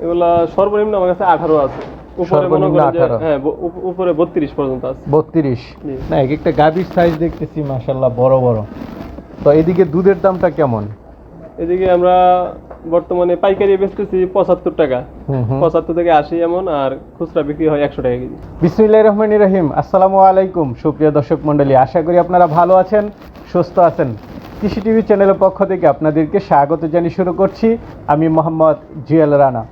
এগুলা সর্বনিম্ন আমার কাছে আঠারো আছে। উপরে সর্বনিম্ন করেন যে 18 ব- উপ- উপরে বত্রিশ পর্যন্ত আছে। বত্রিশ। না এক একটা গাভীর সাইজ দেখতেছি মাসাল্লাহ বড় বড়। তো এদিকে দুধের দামটা কেমন? এদিকে আমরা বর্তমানে পাইকারি বেচতেছি পঁচাত্তর টাকা। হুম হুম। পঁচাত্তর থেকে আশি এমন আর খুচরা বিক্রি হয় একশো টাকা কেজি। বিসমিল্লাহ রহমান রহিম আসসালামু আলাইকুম সুপ্রিয় দর্শক মণ্ডলী। আশা করি আপনারা ভালো আছেন সুস্থ আছেন। কৃষি টিভি চ্যানেলের পক্ষ থেকে আপনাদেরকে স্বাগত জানিয়ে শুরু করছি। আমি মোহাম্মদ জিয়াল রানা।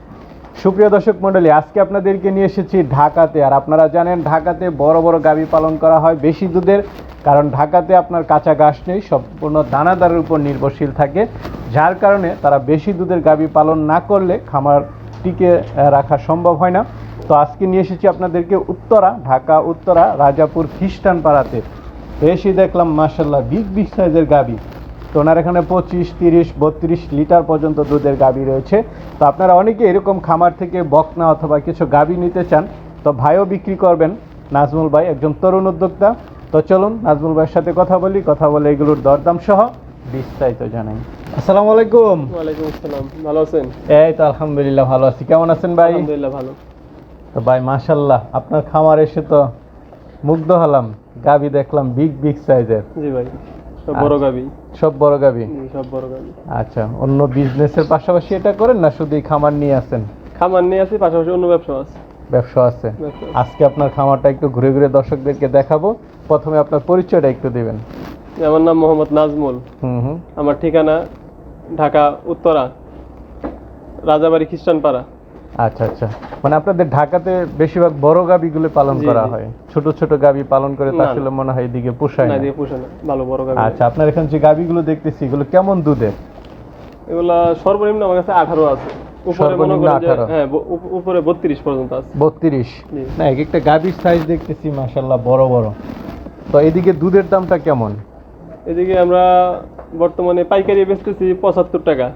সুপ্রিয় দর্শক মণ্ডলী, আজকে আপনাদেরকে নিয়ে এসেছি ঢাকাতে। আর আপনারা জানেন, ঢাকাতে বড় বড় গাভী পালন করা হয় বেশি দুধের, কারণ ঢাকাতে আপনার কাঁচা ঘাস নেই, সম্পূর্ণ দানাদারের উপর নির্ভরশীল থাকে, যার কারণে তারা বেশি দুধের গাভী পালন না করলে খামার টিকে রাখা সম্ভব হয় না। তো আজকে নিয়ে এসেছি আপনাদেরকে উত্তরা, ঢাকা, উত্তরা, রাজাপুর খ্রিস্টান পাড়াতে এসে দেখলাম মার্শাল্লাহ বিগ বিগ সাইজের গাবি। তো ওনার এখানে পঁচিশ তিরিশ বত্রিশ লিটার পর্যন্ত দুধের গাবি রয়েছে। তো আপনারা অনেকে এরকম খামার থেকে বকনা অথবা কিছু গাবি নিতে চান তো ভাইও বিক্রি করবেন। নাজমুল ভাই একজন তরুণ উদ্যোক্তা। তো চলুন নাজমুল ভাইয়ের সাথে কথা বলি কথা বলে এগুলোর দরদাম সহ বিস্তারিত জানাই। আসসালামু আলাইকুম। ওয়ালাইকুম আসসালাম। ভালো আছেন? এই তো আলহামদুলিল্লাহ ভালো আছি। কেমন আছেন ভাই? আলহামদুলিল্লাহ ভালো। তো ভাই মাশাল্লাহ আপনার খামার এসে তো মুগ্ধ হলাম। গাবি দেখলাম বিগ বিগ সাইজের। জি ভাই। সব বড় আচ্ছা। গাবি সব বড় গাবি? সব বড় গাবি। আচ্ছা অন্য বিজনেসের পাশাপাশি এটা করেন না শুধু খামার নিয়ে আসেন? খামার নিয়ে আছি পাশাপাশি অন্য ব্যবসা আছে। ব্যবসা আছে। আজকে আপনার খামারটা একটু ঘুরে ঘুরে দর্শকদেরকে দেখাবো। প্রথমে আপনার পরিচয়টা একটু দিবেন। আমার নাম মোহাম্মদ নাজমুল। আমার ঠিকানা ঢাকা উত্তরা। রাজাবাড়ি খ্রিস্টান পাড়া আচ্ছা আচ্ছা। মানে আপনাদের ঢাকাতে বেশিরভাগ বড় গাবিগুলো পালন করা হয়। ছোট ছোট গাবি পালন করে তা। আসলে মনে হয় এদিকে পোষায় না না। দিয়ে পোষে না। ভালো বড় গাবি। আচ্ছা আপনার এখানে যে গাবিগুলো দেখতেছি এগুলো কেমন দুধের? এগুলা সর্বনিম্ন আমার কাছে আঠারো আছে। উপরে মনে সর্বনিম্ন করেন যে 18 হ্যাঁ উপরে বত্রিশ পর্যন্ত আছে। বত্রিশ। জি। না এক একটা গাবির সাইজ দেখতেছি মাসাল্লাহ বড় বড়। তো এদিকে দুধের দামটা কেমন? এদিকে আমরা বর্তমানে পাইকারি বেচতেছি পঁচাত্তর টাকা।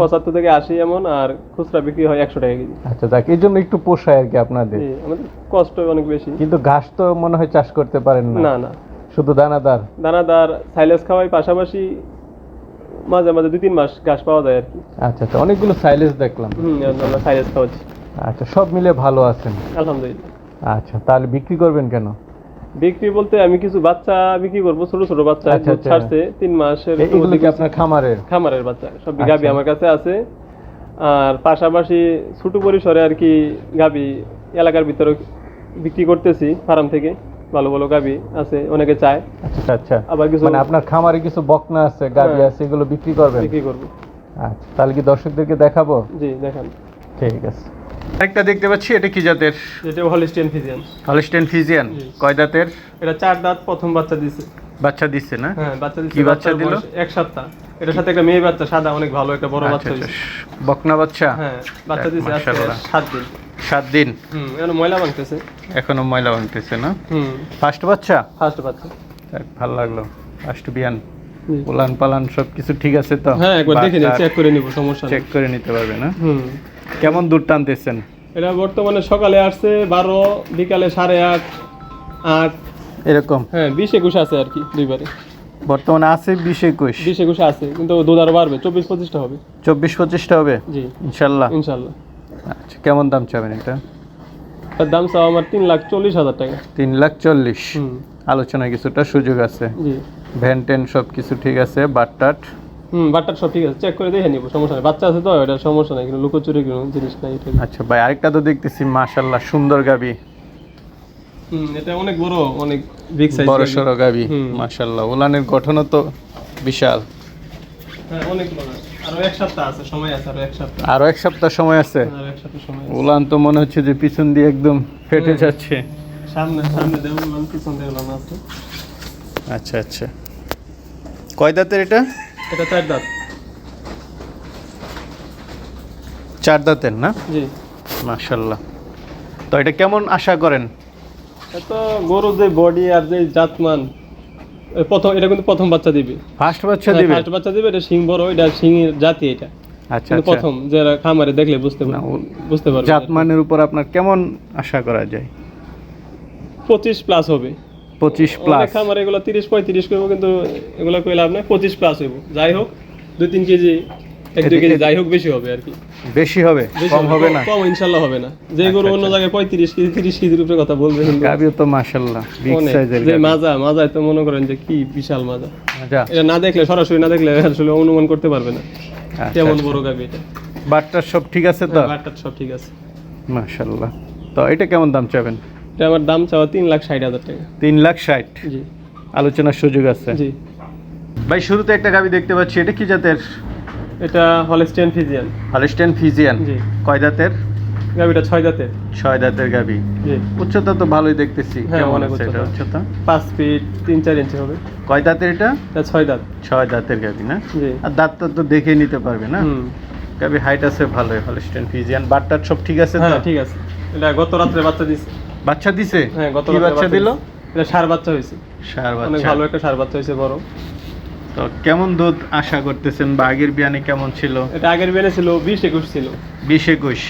পঁচাত্তর থেকে আশি এমন আর খুচরা বিক্রি হয় একশো টাকা কেজি। আচ্ছা যাক এই জন্য একটু পোষায় আর কি আপনাদের। আমাদের কষ্ট অনেক বেশি। কিন্তু ঘাস তো মনে হয় চাষ করতে পারেন না। না না। শুধু দানাদার? দানাদার সাইলেস খাওয়াই পাশাপাশি মাঝে মাঝে দুই তিন মাস ঘাস পাওয়া যায় আর কি। আচ্ছা আচ্ছা অনেকগুলো সাইলেজ দেখলাম। হুম আমরা সাইলেস খাওয়াচ্ছি। আচ্ছা সব মিলে ভালো আছেন। আলহামদুলিল্লাহ। আচ্ছা তাহলে বিক্রি করবেন কেন? বিক্রি বলতে আমি কিছু বাচ্চা বিক্রি করব ছোট ছোট বাচ্চা আচ্ছা, আচ্ছা। ছাড়ছে তিন মাসের আপনার খামারের? খামারের বাচ্চা সব আচ্ছা। গাবি আমার কাছে আছে। আর পাশাপাশি ছোট পরিসরে আর কি গাবি এলাকার ভিতরে বিক্রি করতেছি ফার্ম থেকে। ভালো ভালো গাবি আছে অনেকে চায়। আচ্ছা আচ্ছা। আবার কিছু মানে আপনার খামারে কিছু বকনা আছে গাবি হ্যাঁ। আছে এগুলো বিক্রি করবেন? বিক্রি করব। আচ্ছা তাহলে কি দর্শকদেরকে দেখাবো? জি দেখান। ঠিক আছে। একটা দেখতে পাচ্ছি এটা কি জাতের? যেটা হলিস্টিয়ান ফিজিয়ান হলস্টেন ফিজিয়ান কয় দাঁতের? এটা চার দাঁত প্রথম বাচ্চা দিছে। বাচ্চা দিচ্ছে না? হ্যাঁ বাচ্চা দিছে কি বাচ্চা দিল? এক সপ্তাহ। এটার সাথে একটা মেয়ে বাচ্চা সাদা অনেক ভালো একটা বড় আচ্ছা বাচ্চা আচ্ছা হয়েছে। বকনা বাচ্চা? হ্যাঁ বাচ্চা দিছে আজকে মাশাআল্লাহ। সাত দিন। সাত দিন? হুম এখন ময়লা ভাঙতেছে। এখনও ময়লা ভাঙতেছে না? হুম। ফার্স্ট বাচ্চা? ফার্স্ট বাচ্চা। ভালো লাগল। ফার্স্ট বিয়ান। উলান পালান সব কিছু ঠিক আছে তো? হ্যাঁ একবার দেখে নিই চেক করে নিব সমস্যা চেক করে নিতে পারবে না? হুম। কেমন দুধ টানতেছেন? এটা বর্তমানে সকালে আসছে বারো বিকালে সাড়ে আট আট। এরকম? হ্যাঁ বিশ একুশ আছে আর কি দুইবারে। বর্তমানে আছে বিশ একুশ। বিশ একুশ আছে কিন্তু দুধ আরও বাড়বে চব্বিশ পঁচিশটা হবে। চব্বিশ পঁচিশটা হবে? জি। ইনশাল্লাহ। ইনশাল্লাহ। আচ্ছা কেমন দাম চাবেন এটা? তার দাম চাও আমার তিন লাখ চল্লিশ হাজার টাকা। তিন লাখ চল্লিশ। আলোচনায় কিছুটা সুযোগ আছে। জি। ভ্যান টেন সব কিছু ঠিক আছে বাটটাট। হুম বাট্টার সব ঠিক আছে চেক করে দেখে নিবো সমস্যা নেই। বাচ্চা আছে তো এটা সমস্যা নেই কিন্তু লুকোচুরি কোনো জিনিস নাই এটা আচ্ছা ভাই আরেকটা তো দেখতেছি মাশাল্লাহ সুন্দর গাবি। হুম এটা অনেক বড় অনেক বিগ সাইজ বড় সড়ো গাবি মাশাল্লাহ উলানের গঠনও তো বিশাল। হ্যাঁ অনেক বড়। আরও এক সপ্তাহ আছে সময় আছে আরও এক সপ্তাহ। আরও এক সপ্তাহ সময় আছে? আরও এক সপ্তাহ সময় আছে। উলান তো মনে হচ্ছে যে পিছন দিয়ে একদম ফেটে যাচ্ছে। সামনে সামনে দেখলাম পিছন দেখলাম আছে। আচ্ছা আচ্ছা। কয় দাঁতের এটা? এটা চার দাঁত। চার দাঁতের না? জি। মাশাল্লাহ তো এটা কেমন আশা করেন? গরু যে বডি আর যে জাতমান প্রথম এটা কিন্তু প্রথম বাচ্চা দিবে। ফার্স্ট বাচ্চা দিবে? ফার্স্ট বাচ্চা দিবে এটা শিং বড় এটা শিংয়ের জাতি এটা। আচ্ছা আচ্ছা। প্রথম যারা খামারে দেখলে বুঝতে বুঝতে পারবে। জাতমানের উপর আপনার কেমন আশা করা যায়? পঁচিশ প্লাস হবে। পঁচিশ প্লাস খামারে এগুলো তিরিশ পঁয়ত্রিশ করব কিন্তু এগুলো কই লাভ নাই পঁচিশ প্লাস হইব। যাই হোক দুই তিন কেজি এক দুই কেজি যাই হোক বেশি হবে আর কি। বেশি হবে কম হবে না। কম ইনশাল্লাহ হবে না। যে গরু আচ্ছা, অন্য আচ্ছা। জায়গায় পঁয়ত্রিশ কেজি তিরিশ কেজির উপরে কথা গাবিও তো মাশাল্লাহ বিগ সাইজের যে মাজা মাজায় তো মনে করেন যে কি বিশাল মাজা। এটা না দেখলে সরাসরি না দেখলে আসলে অনুমান করতে পারবে না। আচ্ছা, কেমন। বড় গাবি এটা? বাটটার সব ঠিক আছে তো? বাটটা সব ঠিক আছে। মাশাল্লাহ। তো এটা কেমন দাম চাবেন এটা আমার দাম চাওয়া তিন লাখ ষাট হাজার টাকা। তিন লাখ ষাট? জি। আলোচনার সুযোগ আছে। জি। ভাই শুরুতে একটা গাবি দেখতে পাচ্ছি। এটা কি জাতের? এটা হলস্টেন ফিজিয়ান হলস্টেন ফিজিয়ান জি। কয় দাঁতের? গাবিটা ছয় দাঁতের। ছয় দাঁতের গাবি। জি। উচ্চতা তো ভালোই দেখতেছি। হ্যাঁ, কেমন আছে এটা উচ্চতা। পাঁচ ফিট তিন চার ইঞ্চি হবে। কয় দাঁতের এটা? ছয় দাঁত। ছয় দাঁতের গাবি না? জি। আর দাঁতটা তো দেখে নিতে পারবে না? গাবি হাইট আছে ভালোই হলস্টেন ফিজিয়ান বাটটার সব ঠিক আছে হ্যাঁ ঠিক আছে। এটা গত রাত্রে বাচ্চা দিছে। বাচ্চা দিছে? হ্যাঁ গত বাচ্চা দিল? এটা সার বাচ্চা হয়েছে। সার বাচ্চা। অনেক ভালো একটা সার বাচ্চা হয়েছে বড়। তো কেমন দুধ আশা করতেছেন বা আগের বিয়ানে কেমন ছিল? এটা আগের বিয়ানে ছিল বিশ একুশ ছিল। বিশ একুশ।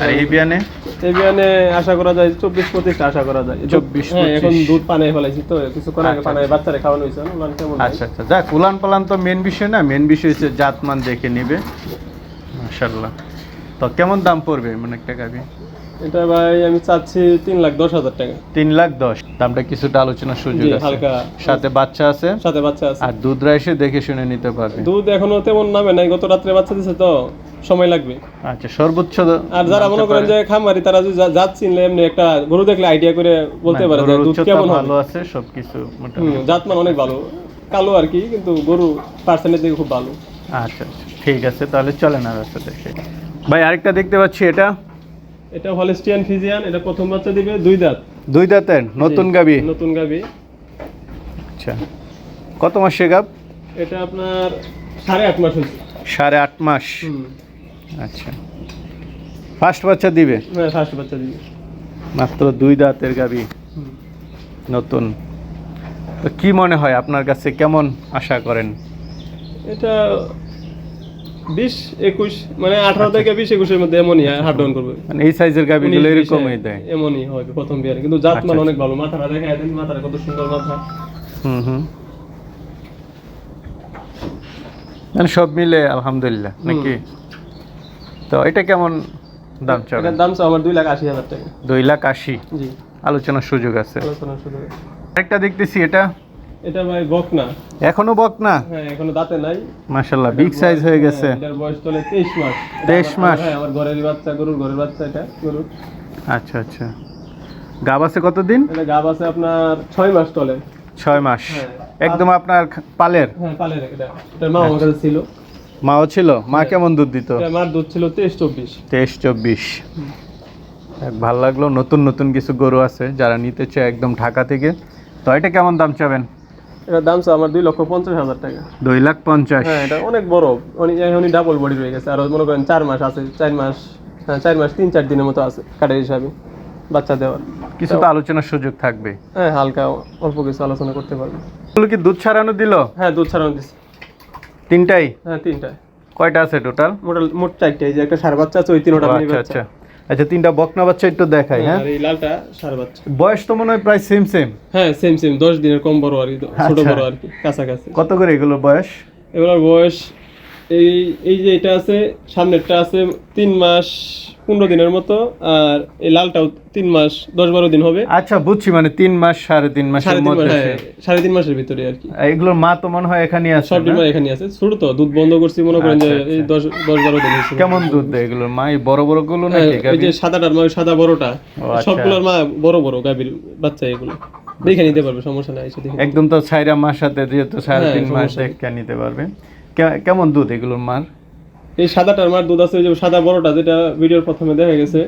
আর এই বিয়ানে? এই বিয়ানে আশা করা যায় চব্বিশ পঁচিশটা আশা করা যায়। 24, হ্যাঁ এখন দুধ পানে ফেলাইছি তো কিছুক্ষণ আগে আচ্ছা, পানে বাচ্চারে খাওয়ানো হয়েছে না? ওলান কেমন আচ্ছা আচ্ছা। যাক উলান পালান তো মেন বিষয় না মেন বিষয় হচ্ছে জাতমান দেখে নিবে। মাশাল্লাহ তো কেমন দাম পড়বে মানে একটা গাবি এটা ভাই আমি চাচ্ছি তিন লাখ দশ হাজার টাকা। তিন লাখ দশ। দামটা কিছুটা আলোচনার সুযোগ আছে। সাথে বাচ্চা আছে? সাথে বাচ্চা আছে। আর দুধরা এসে দেখে শুনে নিতে পারবে। দুধ এখনও তেমন নামে নাই গত রাত্রে বাচ্চা দিছে তো সময় লাগবে। আচ্ছা সর্বোচ্চ আর যারা মনে করেন যে খামারি তারা যদি যা- জাত চিনলে এমনি একটা গরু দেখলে আইডিয়া করে বলতে পারে যে দুধ কেমন ভালো আছে সবকিছু মোটামুটি। জাত মান অনেক ভালো। কালো আর কি কিন্তু গরু পার্সেন্টেজ দিকে খুব ভালো। আচ্ছা আচ্ছা ঠিক আছে তাহলে চলেন আর ভাই আরেকটা দেখতে পাচ্ছি এটা। এটা হলিস্টিয়ান ফিজিয়ান এটা প্রথম বাচ্চা দিবে দুই দাঁত। দুই দাঁতের নতুন গাবি। নতুন গাবি। আচ্ছা। কত মাসে গাব? এটা আপনার সাড়ে আট মাস হয়েছে। সাড়ে আট মাস। আচ্ছা। ফার্স্ট বাচ্চা দিবে? হ্যাঁ ফার্স্ট বাচ্চা দিবে। মাত্র দুই দাঁতের গাবি। নতুন। তো কি মনে হয় আপনার কাছে? কেমন আশা করেন? এটা বিশ একুশ মানে আঠারো থেকে বিশ একুশের মধ্যে এমনই হাফ ডাউন করবে। মানে এই সাইজের এরকমই দেয়। এমনই হবে প্রথম বিয়ারে কিন্তু জাত আচ্ছা, মান আচ্ছা। অনেক ভালো। মাথাটা দেখা মাথাটা কত সুন্দর মাথা। হুম হুম। মানে সব মিলে আলহামদুলিল্লাহ নাকি? তো এটা কেমন দাম এটার দাম তো আমার দুই লাখ আশি হাজার টাকা। দুই লাখ আশি? জি। আলোচনার সুযোগ আছে। আলোচনা শুরু হবে। একটা দেখতেছি এটা এটা ভাই বক না এখনও বক না হ্যাঁ এখনও দাঁতে নাই। মাশাল্লাহ বিগ সাইজ হয়ে গেছে। হ্যাঁ, এটার বয়স চলে তেইশ মাস। এটা 23 মাস? হ্যাঁ আমার ঘরের বাচ্চা গরুর ঘরের বাচ্চা এটা গরুর। আচ্ছা আচ্ছা। গাব আছে কতদিন? এটা গাব আছে আপনার ছয় মাস চলে। ছয় মাস। হ্যাঁ। একদম আপনার পালের? হ্যাঁ পালে এটা। এটার মা আমার কাছে ছিল। মাও ছিল? মা হ্যাঁ। কেমন দুধ দিত? মার দুধ ছিল তেইশ চব্বিশ। তেইশ চব্বিশ। ভালো লাগল নতুন নতুন কিছু গরু আছে যারা নিতে চায় একদম ঢাকা থেকে। তো এটা কেমন দাম চাবেন? এটার দাম আমার দুই লক্ষ পঞ্চাশ হাজার টাকা। দুই লাখ পঞ্চাশ। হ্যাঁ এটা অনেক বড়। এখনই ডাবল বডি রয়ে গেছে। আর মনে করেন চার মাস আছে চার মাস হ্যাঁ চার মাস তিন চার দিনের মতো আছে কাঠের হিসাবে বাচ্চা দেওয়ার। কিছু তো আলোচনার সুযোগ থাকবে। হ্যাঁ হালকা অল্প কিছু আলোচনা করতে পারব। এগুলো কি দুধ ছাড়ানো দিল? হ্যাঁ দুধ ছাড়ানো দিচ্ছে তিনটাই? হ্যাঁ তিনটায় কয়টা আছে টোটাল? মোট মোট চারটে। এই যে একটা সার বাচ্চা আছে ওই তিনটা আচ্ছা আচ্ছা। আচ্ছা তিনটা বকনা বাচ্চা একটু দেখাই হ্যাঁ আর এই লালটা সার বাচ্চা। বয়স তো মনে হয় প্রায় সেম সেম হ্যাঁ সেম সেম দশ দিনের কম বড় আর ছোট আচ্ছা। বড় আর কি কাছাকাছি। কত করে এগুলো বয়স? এগুলোর বয়স এই এই যে এটা আছে সামনেরটা আছে তিন মাস পনেরো দিনের মতো আর এই লালটাও তিন মাস দশ বারো দিন হবে। আচ্ছা বুঝছি মানে তিন মাস সাড়ে তিন মাসের সাড়ে তিন মাস হ্যাঁ সাড়ে তিন মাসের ভিতরে আর কি। এগুলোর মা তো মনে হয় এখানে আছে সব? ডিমার এখানে আছে। ছোট তো দুধ বন্ধ করছি মনে করেন যে আচ্ছা, এই দশ দশ বারো দিন কেমন দুধ দেয় এগুলোর মা? এই বড় বড়গুলো হ্যাঁ, নাকি ওই যে সাদাটার মা ওই সাদা বড়টা। আচ্ছা। সবগুলোর মা বড় বড় গাভীর বাচ্চা এগুলো। দেখে নিতে পারবে সমস্যা নাই একদম তো ছাইরা মাস সাথে যেহেতু সাড়ে হ্যাঁ, তিন মাস দেখে নিতে পারবে। কেমন দুধ এগুলোর মার? এই সাদাটার মার দুধ আছে ওই যে সাদা বড়টা যেটা ভিডিওর প্রথমে দেখা গেছে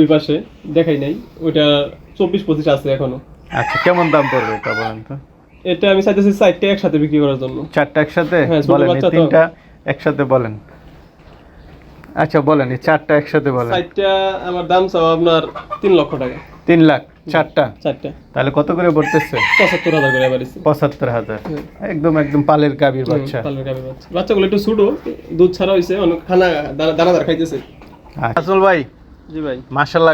ওই পাশে দেখাই নাই ওইটা চব্বিশ পঁচিশ আছে এখনও। আচ্ছা কেমন দাম পড়বে এটা বলেন তো? এটা আমি চাইতেছি চারটে একসাথে বিক্রি করার জন্য। চারটা একসাথে? হ্যাঁ, বলেন। তিনটা একসাথে বলেন। আচ্ছা বলেন এই চারটা একসাথে বলেন। চারটা আমার দাম চাও আপনার তিন লক্ষ টাকা। তিন লাখ চারটা। চারটা। তাহলে কত করে পড়তেছে? পঁচাত্তর হাজার করে এবার পঁচাত্তর হাজার। একদম একদম পালের গাভীর বাচ্চা। পালের গাভীর বাচ্চা। বাচ্চাগুলো একটু ছোটো দুধ ছাড়া হয়েছে অনেক খানা দানাদার খাইতেছে। আসল ভাই জি ভাই।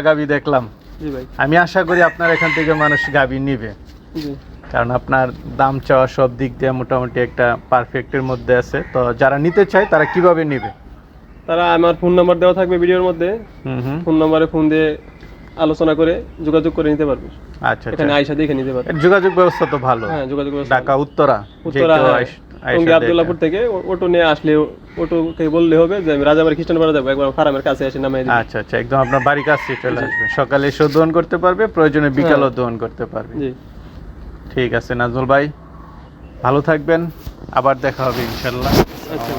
গাভী দেখলাম। জি ভাই। আমি আশা করি আপনার এখান থেকে মানুষ গাভী নিবে। জি। কারণ আপনার দাম চাওয়া সব দিক দিয়ে মোটামুটি একটা পারফেক্টের মধ্যে আছে। তো যারা নিতে চায় তারা কীভাবে নেবে? তারা আমার ফোন নাম্বার দেওয়া থাকবে ভিডিওর মধ্যে। হুম হুম। ফোন নাম্বারে ফোন দিয়ে আলোচনা করে যোগাযোগ করে নিতে পারবে। আচ্ছা এখানে আচ্ছা আয়সা দেখে নিতে পারবে। যোগাযোগ ব্যবস্থা তো ভালো। হ্যাঁ যোগাযোগ ব্যবস্থা ঢাকা উত্তরা উত্তরা হ্যাঁ, টঙ্গী আবদুল্লাপুর থেকে অটো নিয়ে আসলে অটোকে বললে হবে যে আমি রাজাবাড়ি খ্রিস্টান পাড়া যাব একবার ফার্মের কাছে এসে নামাই দিই আচ্ছা আচ্ছা একদম আপনার বাড়ির কাছে চলে আসবে। সকালে এসেও দোহন করতে পারবে প্রয়োজনে বিকালও হ্যাঁ। দোহন করতে পারবে। জি। ঠিক আছে নাজমুল ভাই ভালো থাকবেন। আবার দেখা হবে ইনশাল্লাহ। আচ্ছা।